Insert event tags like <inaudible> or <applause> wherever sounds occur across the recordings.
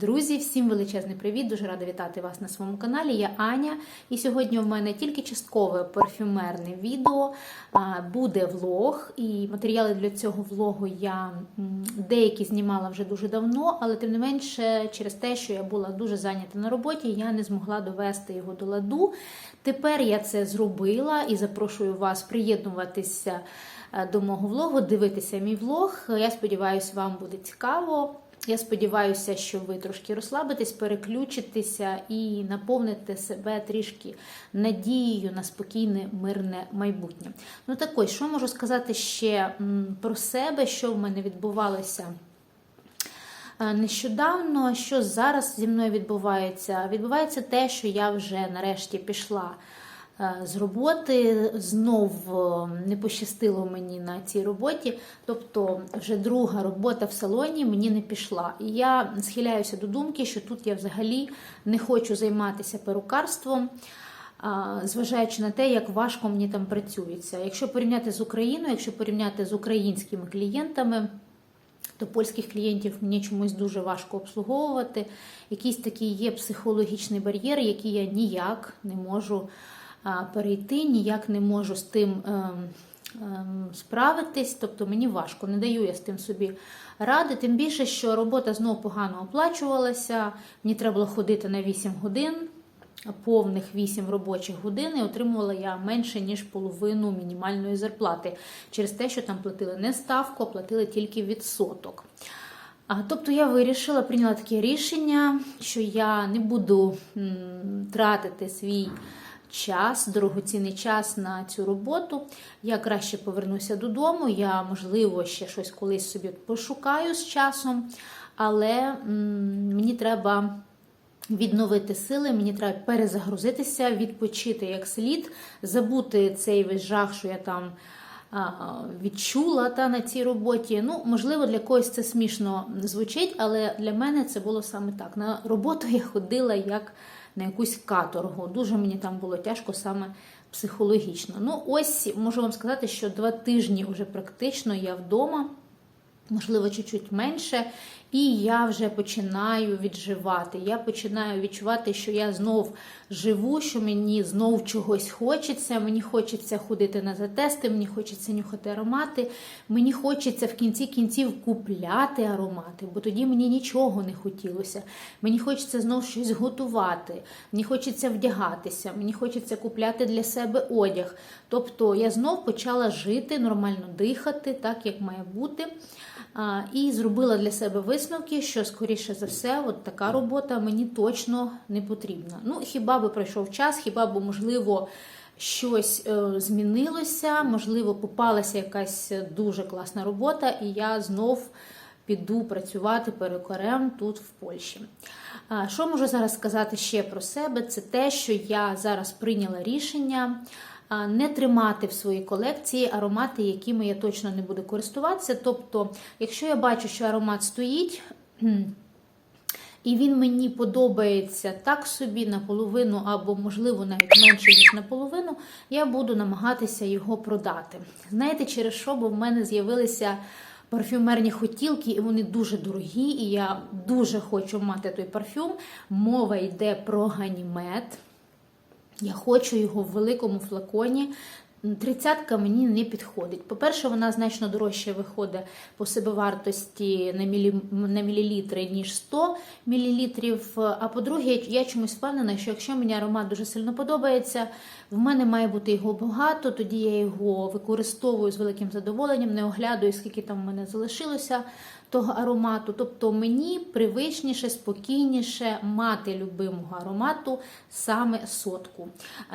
Друзі, всім величезний привіт! Дуже рада вітати вас на своєму каналі. Я Аня, і сьогодні в мене тільки часткове парфюмерне відео. Буде влог, і матеріали для цього влогу я деякі знімала вже дуже давно, але тим не менше, через те, що я була дуже зайнята на роботі, я не змогла довести його до ладу. Тепер я це зробила і запрошую вас приєднуватися е, до мого влогу, дивитися мій влог. Я сподіваюся, вам буде цікаво. Я сподіваюся, що ви трошки розслабитесь, переключитеся і наповните себе трішки надією на спокійне, мирне майбутнє. Ну так ось, що можу сказати ще про себе, що в мене відбувалося. Е, Нещодавно, що зараз зі мною відбувається? Відбувається те, що я вже нарешті пішла з роботи. Знов е, не пощастило мені на цій роботі. Тобто, вже друга робота в салоні мені не пішла. І я схиляюся до думки, що тут я взагалі не хочу займатися перукарством. Зважаючи на те, як важко мені там працюється. Якщо порівняти з Україною, якщо порівняти з українськими клієнтами, то польських клієнтів мені чомусь дуже важко обслуговувати. Якийсь такий є психологічний бар'єр, який я ніяк не можу перейти, ніяк не можу з тим ем, ем, справитись. Тобто мені важко, не даю я з тим собі ради. Тим більше, що робота знову погано оплачувалася. Мені треба було ходити на 8 годин. Повних 8 робочих годин і отримувала я менше ніж половину мінімальної зарплати через те, що там платили не ставку, а платили тільки відсоток. А, тобто я вирішила, прийняла таке рішення, що я не буду м, тратити свій час, дорогоцінний час на цю роботу. Я краще повернуся додому. Я, можливо, ще щось колись собі пошукаю з часом, але мені треба відновити сили, мені треба перезагрузитися, відпочити як слід, забути цей весь жах, що я там відчула та на цій роботі. Ну, можливо, для когось це смішно звучить, але для мене це було саме так. На роботу я ходила як на якусь каторгу. Дуже мені там було тяжко саме психологічно. Ну, ось можу вам сказати, що два тижні вже практично я вдома. Можливо, чуть-чуть менше, і я вже починаю відживати. Я починаю відчувати, що я знов живу, що мені знов чогось хочеться. Мені хочеться ходити на затести, мені хочеться нюхати аромати. Мені хочеться в кінці кінців купляти аромати, бо тоді мені нічого не хотілося. Мені хочеться знов щось готувати, мені хочеться вдягатися, мені хочеться купляти для себе одяг. Тобто я знов почала жити, нормально дихати, так як має бути. І зробила для себе висновки, що, скоріше за все, от така робота мені точно не потрібна. Ну, хіба би пройшов час, хіба б, можливо, щось е, змінилося, можливо, попалася якась дуже класна робота, і я знов піду працювати перукарем тут в Польщі. Що можу зараз сказати ще про себе? Це те, що я зараз прийняла рішення не тримати в своїй колекції аромати, якими я точно не буду користуватися. Тобто, якщо я бачу, що аромат стоїть, і він мені подобається так собі наполовину, або, можливо, навіть менше, ніж наполовину, я буду намагатися його продати. Знаєте, через що? Бо в мене з'явилися парфюмерні хотілки, і вони дуже дорогі, і я дуже хочу мати той парфюм. Мова йде про ганімет. Я хочу його в великому флаконі. Тридцятка мені не підходить. По-перше, вона значно дорожче виходить по собівартості на, мілі... на мілілітри, ніж 100 мл. А по-друге, я чомусь впевнена, що якщо мені аромат дуже сильно подобається, в мене має бути його багато, тоді я його використовую з великим задоволенням, не оглядаю, скільки там в мене залишилося того аромату. Тобто мені привичніше, спокійніше мати любимого аромату саме сотку.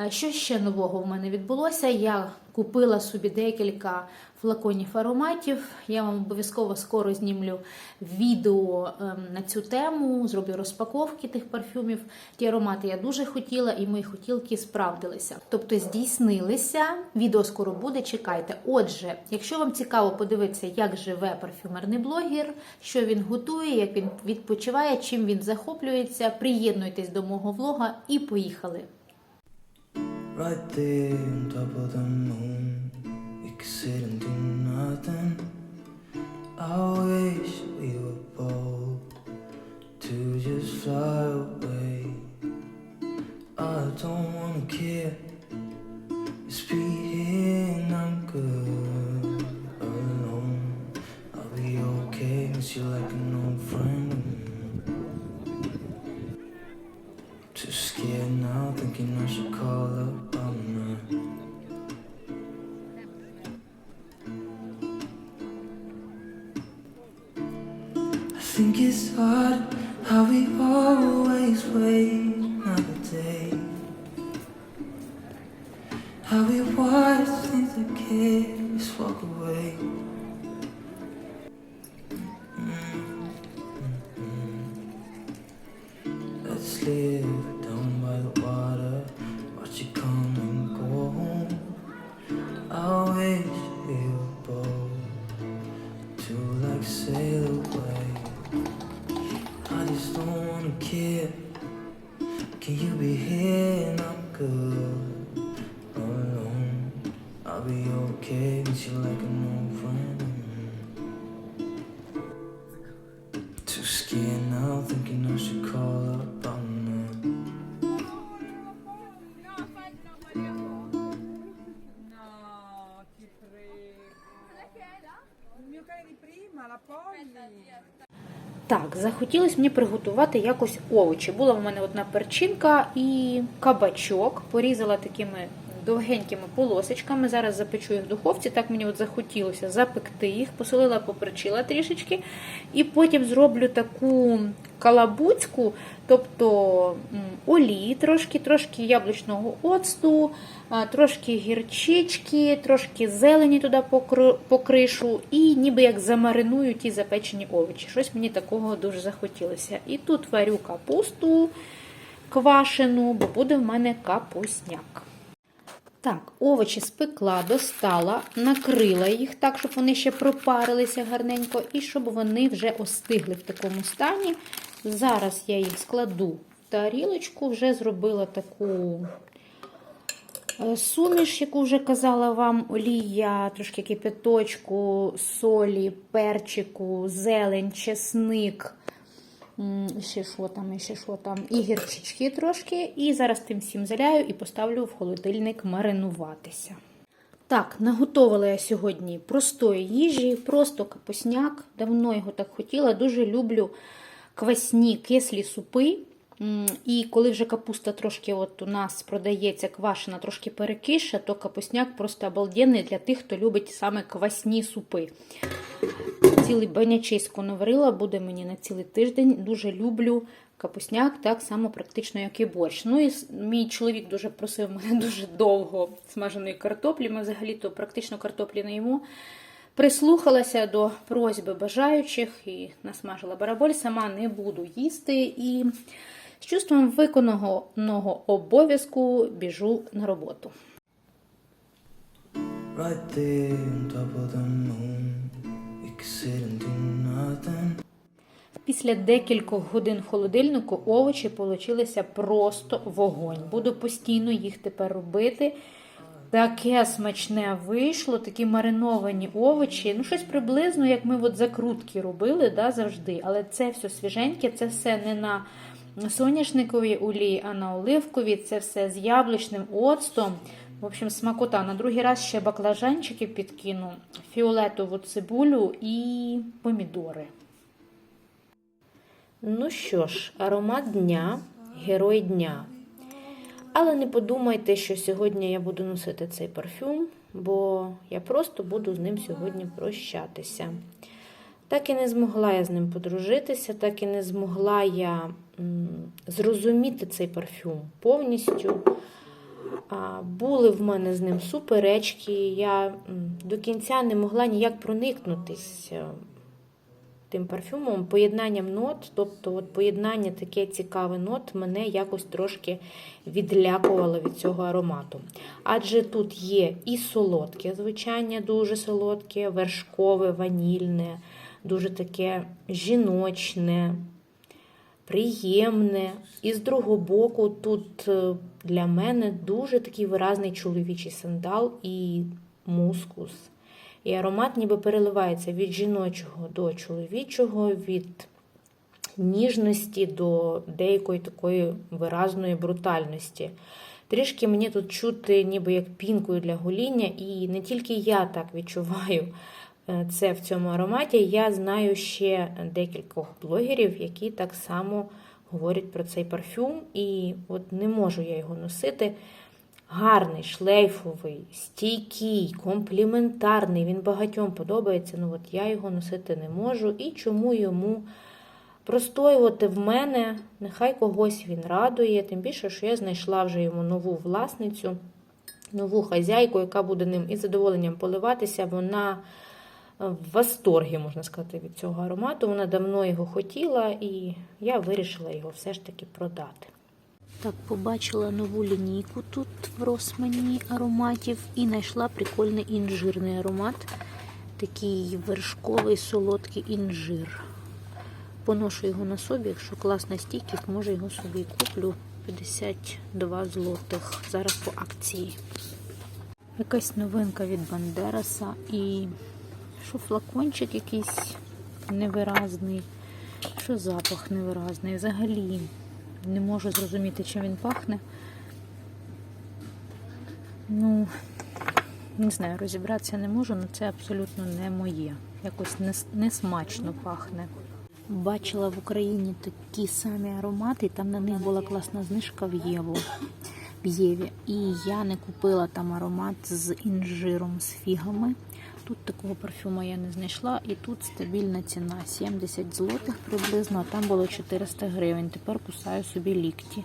Що ще нового в мене відбулося? Я купила собі декілька флаконів ароматів. Я вам обов'язково скоро знімлю відео ем, на цю тему, зроблю розпаковки тих парфюмів. Ті аромати я дуже хотіла, і мої хотілки справдилися. Тобто здійснилися. Відео скоро буде. Чекайте. Отже, якщо вам цікаво подивитися, як живе парфюмерний блогер, що він готує, як він відпочиває, чим він захоплюється, приєднуйтесь до мого влога і поїхали. Right there on top of the moon, sit and do nothing. I wish we were bold to just fly away. I don't wanna care. Just be here and I'm good alone. I'll be okay, miss you like an old friend. Too scared now, thinking I should call up on her. Think it's hard how we always wait another day. How we watch things that careless walk away. Захотілося мені приготувати якось овочі. Була в мене одна перчинка і кабачок. Порізала такими довгенькими полосочками. Зараз запечу їх в духовці. Так мені от захотілося запекти їх, посолила, поперчила трішечки. І потім зроблю таку калабуцьку, тобто олії, трошки, трошки яблучного оцту, трошки гірчички, трошки зелені туди покришу, і ніби як замариную ті запечені овочі. Щось мені такого дуже захотілося. І тут варю капусту квашену, бо буде в мене капусняк. Так, овочі спекла, достала, накрила їх так, щоб вони ще пропарилися гарненько, і щоб вони вже остигли в такому стані. Зараз я їх складу в тарілочку, вже зробила таку е, суміш, яку вже казала вам, олія, трошки кипяточку, солі, перчику, зелень, чесник. М, Ще що там, і ще що там, і гірчички трошки. І зараз тим всім заляю і поставлю в холодильник маринуватися. Так, наготовила я сьогодні простої їжі, просто капусняк. Давно його так хотіла. Дуже люблю квасні кислі супи. І коли вже капуста трошки от у нас продається квашена, трошки перекиша, то капусняк просто обалденний для тих, хто любить саме квасні супи. Цілий банячисько наварила, буде мені на цілий тиждень. Дуже люблю капусняк, так само практично, як і борщ. Ну і мій чоловік дуже просив мене <laughs> дуже довго смаженої картоплі. Ми взагалі-то практично картоплі не їмо. Прислухалася до просьби бажаючих і насмажила бараболь. Сама не буду їсти. І з чувством виконаного обов'язку біжу на роботу. Right there on top of the moon, we could sit and do nothing. Після декількох годин в холодильнику овочі получилися просто вогонь. Буду постійно їх тепер робити. Таке смачне вийшло, такі мариновані овочі. Ну, щось приблизно, як ми от закрутки робили да, завжди. Але це все свіженьке, це все не на соняшниковій олії, а на оливковій. Це все з яблучним оцтом. В общем, смакота. На другий раз ще баклажанчики підкину, фіолетову цибулю і помідори. Ну що ж, аромат дня, герой дня. Але не подумайте, що сьогодні я буду носити цей парфюм, бо я просто буду з ним сьогодні прощатися. Так і не змогла я з ним подружитися, так і не змогла я зрозуміти цей парфюм повністю. Були в мене з ним суперечки, я до кінця не могла ніяк проникнутись тим парфюмом, поєднанням нот, тобто от поєднання таке цікаве нот мене якось трошки відлякувало від цього аромату. Адже тут є і солодке звучання, дуже солодке, вершкове, ванільне, дуже таке жіночне, приємне. І з другого боку, тут е, для мене дуже такий виразний чоловічий сандал і мускус. І аромат ніби переливається від жіночого до чоловічого, від ніжності до деякої такої виразної брутальності. Трішки мені тут чути, ніби як пінкою для гоління, і не тільки я так відчуваю це в цьому ароматі. Я знаю ще декількох блогерів, які так само говорять про цей парфюм, і от не можу я його носити. Гарний, шлейфовий, стійкий, компліментарний. Він багатьом подобається. Ну от я його носити не можу. І чому йому простоювати в мене? Нехай когось він радує. Тим більше, що я знайшла вже йому нову власницю, нову хазяйку, яка буде ним із задоволенням поливатися. Вона в восторгі, можна сказати, від цього аромату. Вона давно його хотіла, і я вирішила його все ж таки продати. Так, побачила нову лінійку тут в Росмані ароматів і знайшла прикольний інжирний аромат. Такий вершковий солодкий інжир. Поношу його на собі, якщо класна стійкість, може його собі куплю 52 злотих. Зараз по акції. Якась новинка від Бандераса і що флакончик якийсь невиразний, що запах невиразний. Взагалі не можу зрозуміти, чим він пахне. Ну, не знаю, розібратися не можу, але це абсолютно не моє. Якось не, не смачно пахне. Бачила в Україні такі самі аромати, там на них була класна знижка в Єву. В Єві. І я не купила там аромат з інжиром, з фігами. Тут такого парфюму я не знайшла, і тут стабільна ціна 70 злотих приблизно, а там було 400 гривень. Тепер кусаю собі лікті.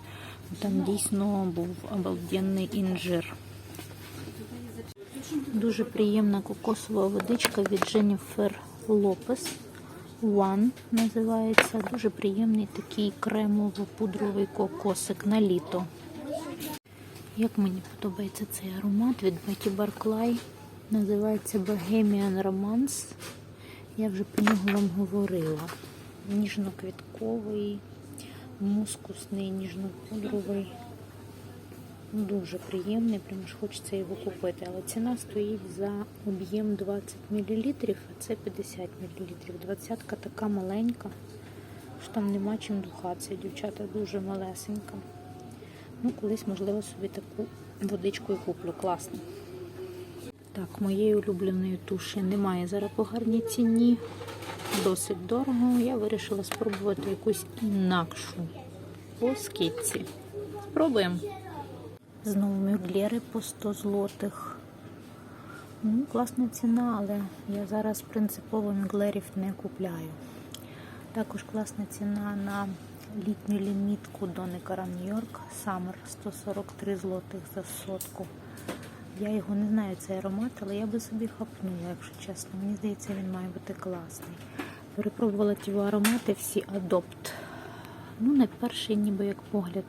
Там дійсно був обалденний інжир. Дуже приємна кокосова водичка від Jennifer Lopez. One називається. Дуже приємний такий кремово-пудровий кокосик на літо. Як мені подобається цей аромат від Betty Barclay. Називається Bohemian Romance. Я вже про нього вам говорила. Ніжно-квітковий, мускусний, ніжно-пудровий. Дуже приємний, прямо ж хочеться його купити. Але ціна стоїть за об'єм 20 мл, а це 50 мл. Двадцятка така маленька, що там нема чим духатися. Дівчата дуже малесенька. Ну, колись, можливо, собі таку водичку і куплю. Класно. Так, моєї улюбленої туші немає зараз по гарній ціні. Досить дорого. Я вирішила спробувати якусь інакшу по скидці. Спробуємо. Знову мюглєри по 100 злотих. Ну, класна ціна, але я зараз принципово мюглерів не купляю. Також класна ціна на літню лімітку Доникара Нью-Йорк Summer 143 злотих за сотку. Я його не знаю, цей аромат, але я би собі хапнула, якщо чесно. Мені здається, він має бути класний. Перепробувала ті аромати всі Adopt. Ну, на перший ніби як погляд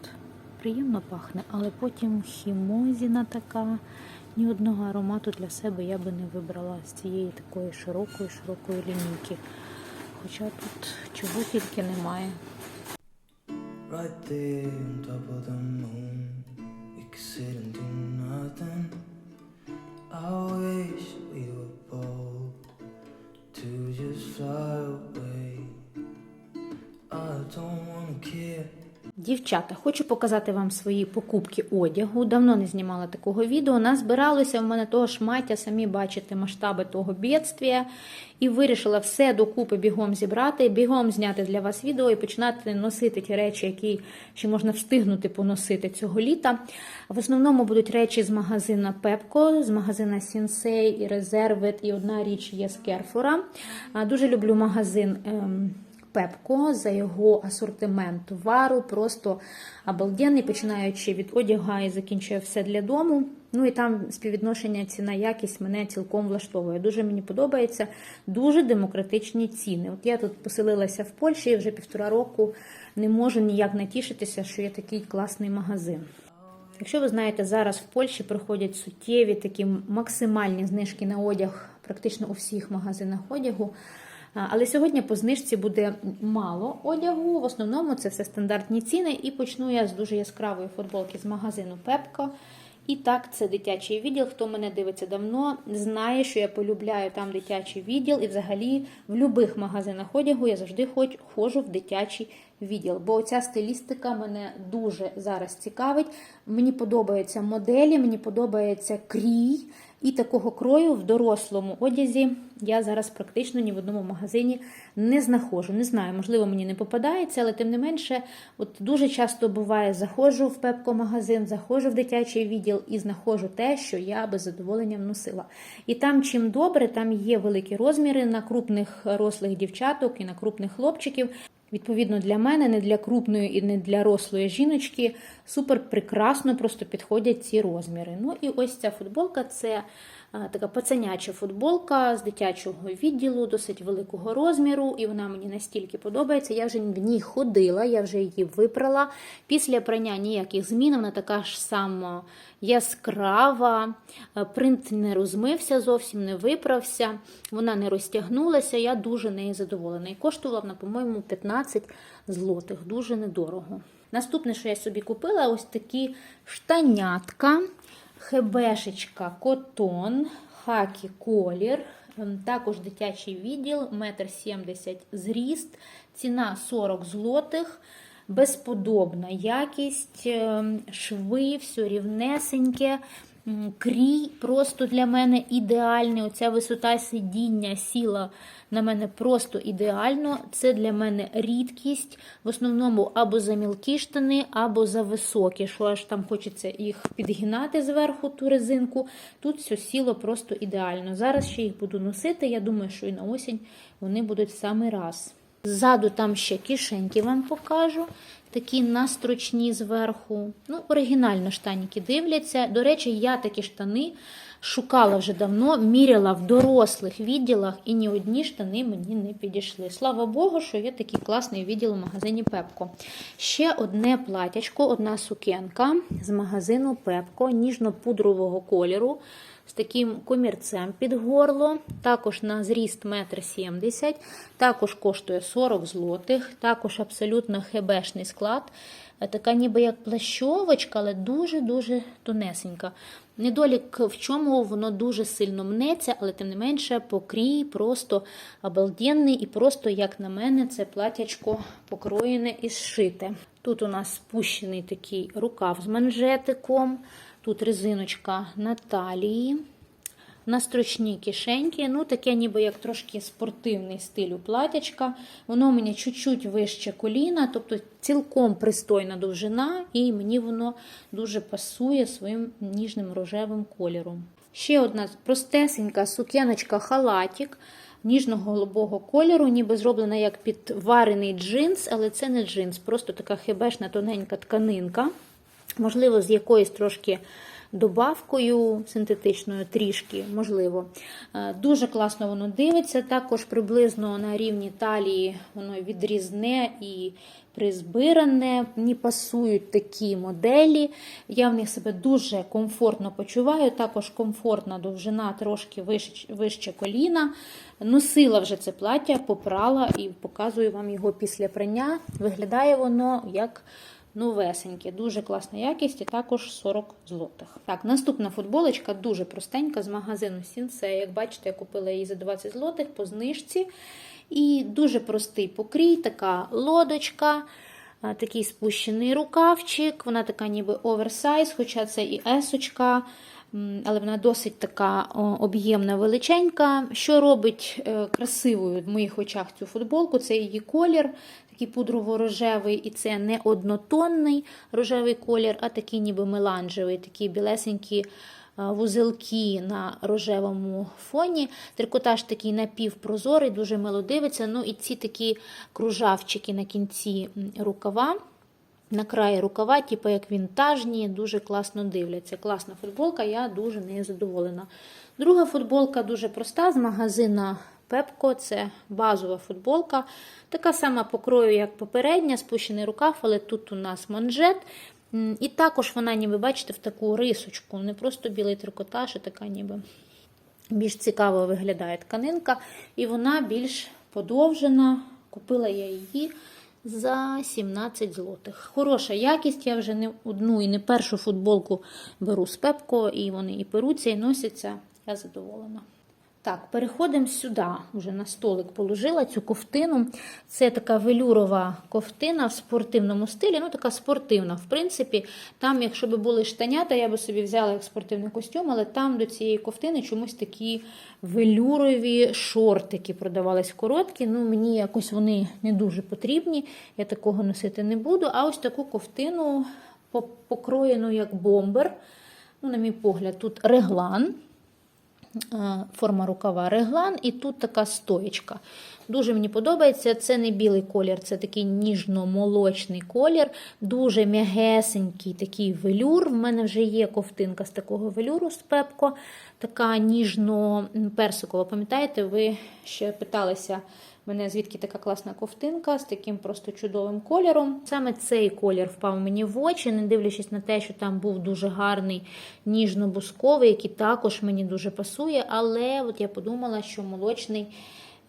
приємно пахне, але потім хімозіна така. Ні одного аромату для себе я би не вибрала з цієї такої широкої, широкої лінійки. Хоча тут чого тільки немає. Right there on top of the moon. I wish we were bold to just fly away. I don't wanna care. Дівчата, хочу показати вам свої покупки одягу. Давно не знімала такого відео. Назбиралося в мене того шмаття, самі бачите масштаби того бідствія. І вирішила все докупи бігом зібрати, бігом зняти для вас відео і починати носити ті речі, які ще можна встигнути поносити цього літа. В основному будуть речі з магазина Pepco, з магазина Sensei і Reserved, і одна річ є з Керфора. Дуже люблю магазин. Пепко за його асортимент товару, просто обалденний, починаючи від одяга і закінчує все для дому. Ну і там співвідношення ціна якість мене цілком влаштовує. Дуже мені подобається, дуже демократичні ціни. От я тут поселилася в Польщі і вже півтора року не можу ніяк натішитися, що є такий класний магазин. Якщо ви знаєте, зараз в Польщі проходять суттєві такі максимальні знижки на одяг практично у всіх магазинах одягу. Але сьогодні по знижці буде мало одягу. В основному це все стандартні ціни. І почну я з дуже яскравої футболки з магазину Пепко. І так, це дитячий відділ. Хто мене дивиться давно, знає, що я полюбляю там дитячий відділ, і взагалі в будь-яких магазинах одягу я завжди хоч ходжу в дитячий відділ. Бо ця стилістика мене дуже зараз цікавить. Мені подобаються моделі, мені подобається крій. І такого крою в дорослому одязі я зараз практично ні в одному магазині не знаходжу. Не знаю, можливо, мені не попадається, але тим не менше, от дуже часто буває, заходжу в пепко-магазин, заходжу в дитячий відділ і знаходжу те, що я без задоволення носила. І там, чим добре, там є великі розміри на крупних рослих дівчаток і на крупних хлопчиків. Відповідно, для мене, не для крупної і не для рослої жіночки, супер прекрасно просто підходять ці розміри. Ну і ось ця футболка це така пацаняча футболка з дитячого відділу, досить великого розміру, і вона мені настільки подобається. Я вже в ній ходила, я вже її випрала. Після прання ніяких змін, вона така ж сама яскрава, е, принт не розмився зовсім, не виправся, вона не розтягнулася. Я дуже нею задоволена. І коштувала вона, по-моєму, 15 злотих, дуже недорого. Наступне, що я собі купила, ось такі штанятка, хебешечка котон, хакі колір. Ем, Також дитячий відділ, 1,70 м зріст, ціна 40 злотих. Безподобна якість, ем, шви, все рівнесеньке, крій просто для мене ідеальний. Оця висота сидіння сіла на мене просто ідеально. Це для мене рідкість. В основному або за мілкі штани, або за високі, що аж там хочеться їх підгинати зверху ту резинку. Тут все сіло просто ідеально. Зараз ще їх буду носити. Я думаю, що і на осінь вони будуть в самий раз. Ззаду там ще кишеньки вам покажу. Такі настрочні зверху. Ну, оригінально штаніки дивляться. До речі, я такі штани шукала вже давно, міряла в дорослих відділах, і ні одні штани мені не підійшли. Слава Богу, що є такий класний відділ у магазині Пепко. Ще одне платячко, одна сукенка з магазину Пепко, ніжно-пудрового кольору. З таким комірцем під горло, також на зріст 1,70 м, також коштує 40 злотих, також абсолютно хебешний склад. Е, Така ніби як плащовочка, але дуже-дуже тонесенька. Недолік в чому воно дуже сильно мнеться, але тим не менше покрій просто обалденний і просто, як на мене, це платячко покроєне і зшите. Тут у нас спущений такий рукав з манжетиком. Тут резиночка на талії, на строчні кишеньки. Ну, таке ніби як трошки спортивний стиль у платячка. Воно у мене чуть-чуть вище коліна, тобто цілком пристойна довжина, і мені воно дуже пасує своїм ніжним рожевим кольором. Ще одна простесенька сукеночка халатик ніжно-голубого кольору, ніби зроблена як підварений джинс, але це не джинс, просто така хибешна тоненька тканинка. Можливо, з якоюсь трошки добавкою синтетичною, трішки, можливо. Е, Дуже класно воно дивиться. Також приблизно на рівні талії воно відрізне і призбиране. Мені пасують такі моделі. Я в них себе дуже комфортно почуваю. Також комфортна довжина, трошки вище, вище коліна. Носила вже це плаття, попрала і показую вам його після прання. Виглядає воно як новесеньке, дуже класна якість і також 40 злотих. Так, наступна футболочка дуже простенька з магазину Сінсе. Як бачите, я купила її за 20 злотих по знижці. І дуже простий покрій, така лодочка, такий спущений рукавчик. Вона така ніби оверсайз, хоча це і есочка. Але вона досить така об'ємна, величенька. Що робить е, красивою в моїх очах цю футболку? Це її колір, такий пудрово-рожевий, і це не однотонний рожевий колір, а такий ніби меланжевий, такі білесенькі е, вузелки на рожевому фоні. Трикотаж такий напівпрозорий, дуже мило дивиться. Ну і ці такі кружавчики на кінці рукава. На краї рукава, типу як вінтажні, дуже класно дивляться. Класна футболка, я дуже нею задоволена. Друга футболка дуже проста з магазина Пепко. Це базова футболка. Така сама покрою, як попередня, спущений рукав, але тут у нас манжет. І також вона, ніби, бачите, в таку рисочку. Не просто білий трикотаж, а така ніби більш цікаво виглядає тканинка. І вона більш подовжена. Купила я її за 17 злотих. Хороша якість, я вже не одну і не першу футболку беру з Пепко, і вони і перуться, і носяться. Я задоволена. Так, переходимо сюди. Уже на столик положила цю ковтину. Це така велюрова ковтина в спортивному стилі. Ну, така спортивна. В принципі, там, якщо б були штанята, я би собі взяла як спортивний костюм, але там до цієї ковтини чомусь такі велюрові шортики продавались короткі. Ну, мені якось вони не дуже потрібні. Я такого носити не буду. А ось таку ковтину покроєну як бомбер. Ну, на мій погляд, тут реглан. Е, форма рукава реглан, і тут така стоєчка. Дуже мені подобається. Це не білий колір, це такий ніжно-молочний колір, дуже м'ягесенький такий велюр. В мене вже є ковтинка з такого велюру з пепко, така ніжно-персикова. Пам'ятаєте, ви ще питалися мене, звідки така класна ковтинка з таким просто чудовим кольором. Саме цей колір впав мені в очі, не дивлячись на те, що там був дуже гарний ніжно-бусковий, який також мені дуже пасує. Але от я подумала, що молочний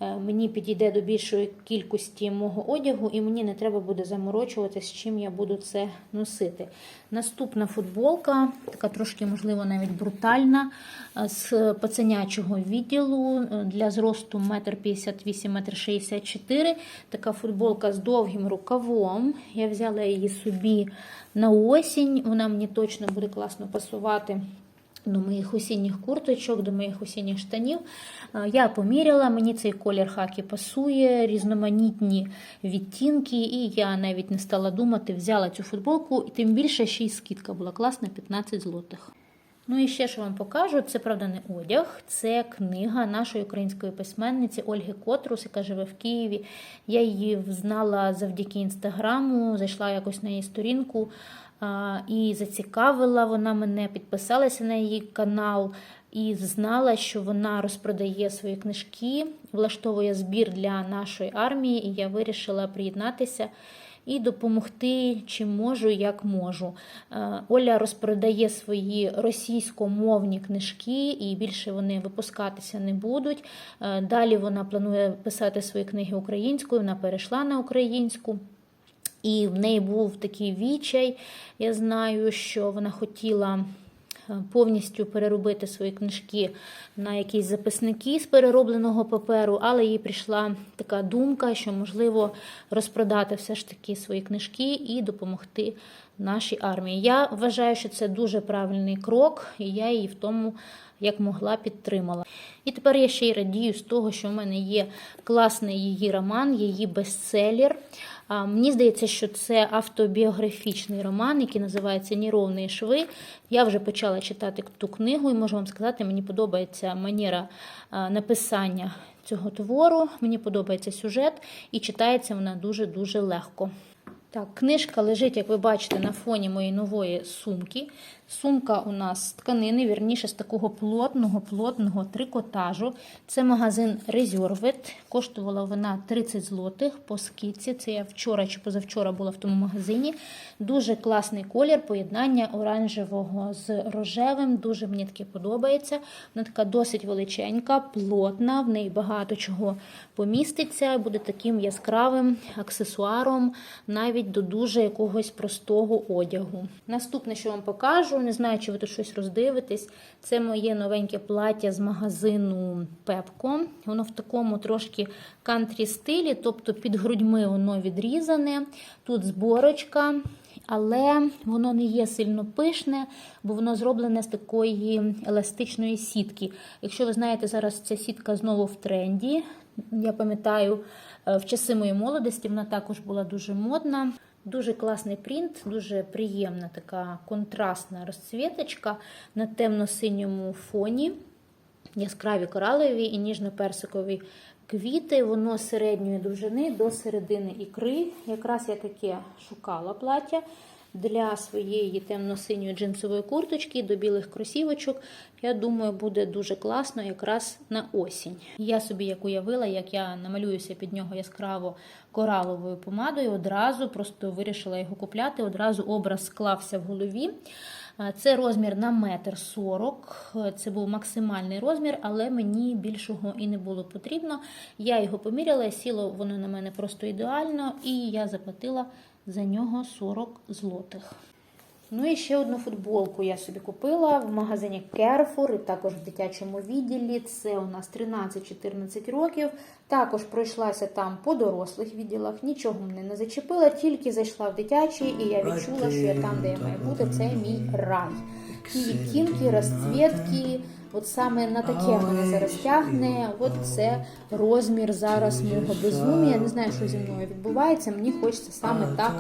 мені підійде до більшої кількості мого одягу, і мені не треба буде заморочуватися, з чим я буду це носити. Наступна футболка, така трошки, можливо, навіть брутальна, е, з пацанячого відділу е, для зросту 1,58-1,64 м. Така футболка з довгим рукавом. Я взяла її собі на осінь. Вона мені точно буде класно пасувати до моїх осінніх курточок, до моїх осінніх штанів. Е, Я поміряла, мені цей колір хакі пасує, різноманітні відтінки, і я навіть не стала думати, взяла цю футболку, і тим більше ще й скидка була класна 15 злотих. Ну і ще що вам покажу, це правда не одяг, це книга нашої української письменниці Ольги Котрус, яка живе в Києві. Я її знала завдяки інстаграму, зайшла якось на її сторінку і зацікавила вона мене, підписалася на її канал і знала, що вона розпродає свої книжки, влаштовує збір для нашої армії, і я вирішила приєднатися і допомогти, чим можу, як можу. Оля розпродає свої російськомовні книжки, і більше вони випускатися не будуть. Далі вона планує писати свої книги українською, вона перейшла на українську. І в неї був такий відчай. Я знаю, що вона хотіла е, повністю переробити свої книжки на якісь записники з переробленого паперу, але їй прийшла така думка, що можливо розпродати все ж таки свої книжки і допомогти нашій армії. Я вважаю, що це дуже правильний крок, і я її в тому як могла підтримала. І тепер я ще й радію з того, що в мене є класний її роман, її бестселер. Мені здається, що це автобіографічний роман, який називається Неровні шви. Я вже почала читати ту книгу, і можу вам сказати, мені подобається манера написання цього твору. Мені подобається сюжет, і читається вона дуже-дуже легко. Так, книжка лежить, як ви бачите, на фоні моєї нової сумки. Сумка у нас з тканини, вірніше з такого плотного, плотного трикотажу. Це магазин Reserved. Коштувала вона 30 злотих по скидці. Це я вчора чи позавчора була в тому магазині. Дуже класний колір, поєднання оранжевого з рожевим. Дуже мені таке подобається. Вона така досить величенька, плотна, в неї багато чого поміститься. Буде таким яскравим аксесуаром, навіть до дуже якогось простого одягу. Наступне, що вам покажу, не знаю, чи ви тут щось роздивитесь. Це моє новеньке плаття з магазину Пепко. Воно в такому трошки кантрі стилі, тобто під грудьми воно відрізане. Тут зборочка. Але воно не є сильно пишне, бо воно зроблене з такої еластичної сітки. Якщо ви знаєте, зараз ця сітка знову в тренді. Я пам'ятаю, в часи моєї молодості вона також була дуже модна. Дуже класний принт, дуже приємна така контрастна розцвіточка на темно-синьому фоні. Яскраві коралові і ніжно-персикові квіти. Воно середньої довжини до середини ікри. Якраз я таке шукала плаття для своєї темно-синьої джинсової курточки до білих кросівочок. Я думаю, буде дуже класно якраз на осінь. Я собі як уявила, як я намалююся під нього яскраво кораловою помадою, одразу просто вирішила його купляти. Одразу образ склався в голові. Це розмір на метр сорок. Це був максимальний розмір, але мені більшого і не було потрібно. Я його поміряла, сіло воно на мене просто ідеально, і я заплатила за нього 40 злотих. Ну і ще одну футболку я собі купила в магазині Carrefour і також в дитячому відділі. Це у нас 13-14 років. Також пройшлася там по дорослих відділах, нічого мене не зачепила, тільки зайшла в дитячий, і я відчула, що я там, де я маю бути, це мій рай. Ті відтінки, розцвітки, от саме на таке мене зараз тягне. От це розмір зараз мого безумія. Я не знаю, що зі мною відбувається. Мені хочеться саме так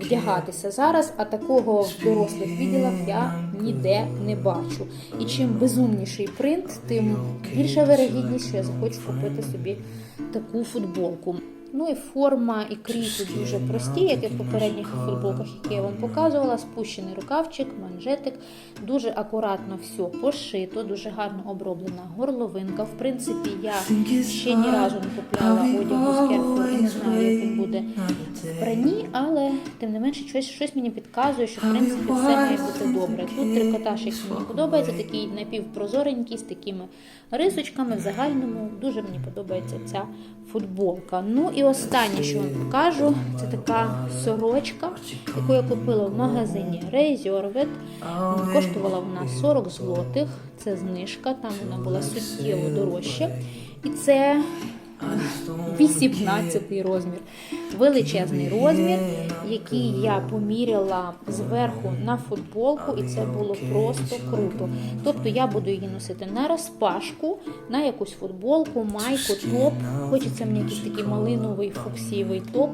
вдягатися зараз, а такого в дорослих відділах я ніде не бачу. І чим безумніший принт, тим більша вирогідність, що я захочу купити собі таку футболку. Ну і форма і крій тут дуже прості, як і в попередніх футболках, які я вам показувала. Спущений рукавчик, манжетик, дуже акуратно все пошито, дуже гарно оброблена горловинка. В принципі, я ще ні разу не купляла одягу з Carrefour і не знаю, як він буде в бранні, але тим не менше щось, щось мені підказує, що в принципі все має бути добре. Тут трикотаж, який мені подобається, такий напівпрозоренький з такими рисочками в загальному. Дуже мені подобається ця футболка. Ну і останнє, що вам покажу, це така сорочка, яку я купила в магазині Reserved. Коштувала вона 40 злотих. Це знижка, там вона була суттєво дорожча. І це 18 розмір. Величезний розмір, який я поміряла зверху на футболку, і це було просто круто. Тобто я буду її носити на розпашку, на якусь футболку, майку, топ. Хочеться мені якийсь такий малиновий фуксівий топ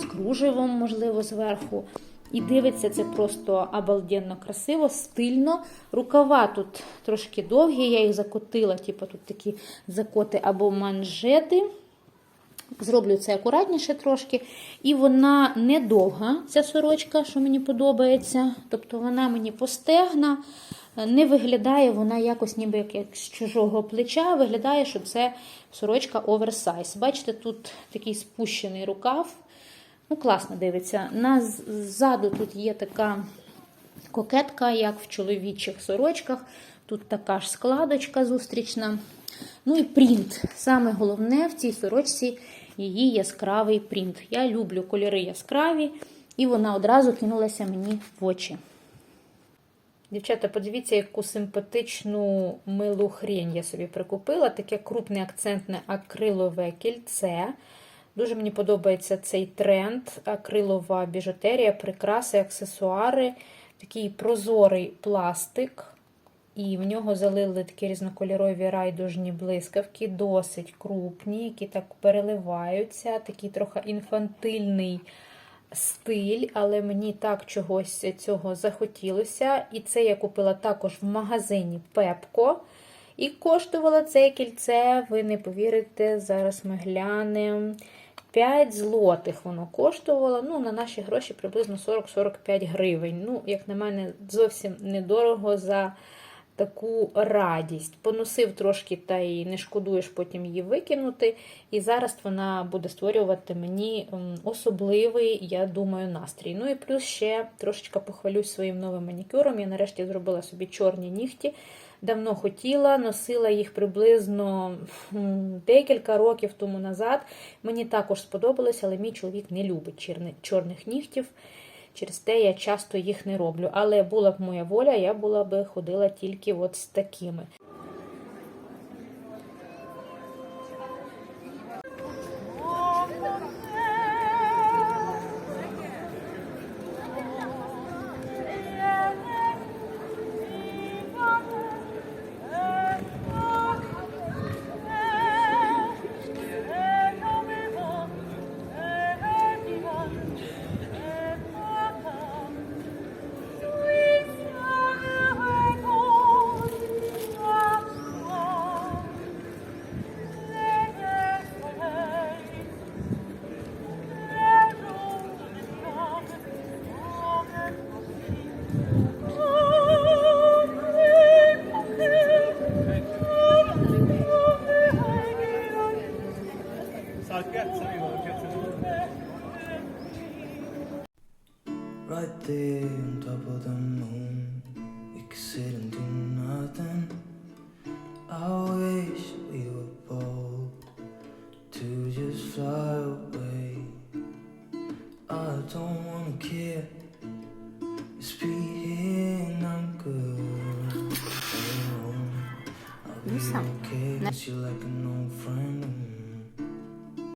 з кружевом, можливо, зверху. І дивиться це просто обалденно красиво, стильно. Рукава тут трошки довгі, я їх закотила, типу тут такі закоти або манжети. Зроблю це акуратніше трошки. І вона не довга, ця сорочка, що мені подобається. Тобто вона мені постегна. Не виглядає вона якось ніби як, як з чужого плеча. Виглядає, що це сорочка оверсайз. Бачите, тут такий спущений рукав. Ну, класно дивиться. На ззаду тут є така кокетка, як в чоловічих сорочках. Тут така ж складочка зустрічна. Ну і принт. Саме головне в цій сорочці її яскравий принт. Я люблю кольори яскраві, і вона одразу кинулася мені в очі. Дівчата, подивіться, яку симпатичну милу хрень я собі прикупила. Таке крупне акцентне акрилове кільце. Дуже мені подобається цей тренд, акрилова біжутерія, прикраси, аксесуари, такий прозорий пластик. І в нього залили такі різнокольорові райдужні блискавки, досить крупні, які так переливаються. Такий трохи інфантильний стиль, але мені так чогось цього захотілося. І це я купила також в магазині Пепко. І коштувало це кільце, ви не повірите, зараз ми глянемо. 5 злотих воно коштувало. Ну, на наші гроші приблизно 40-45 гривень. Ну, як на мене, зовсім недорого за таку радість. Поносив трошки, та й не шкодуєш потім її викинути. І зараз вона буде створювати мені особливий, я думаю, настрій. Ну і плюс ще трошечки похвалюсь своїм новим манікюром. Я нарешті зробила собі чорні нігті. Давно хотіла, носила їх приблизно декілька років тому назад. Мені також сподобалось, але мій чоловік не любить чорних нігтів. Через те я часто їх не роблю. Але була б моя воля, я була б ходила тільки от з такими.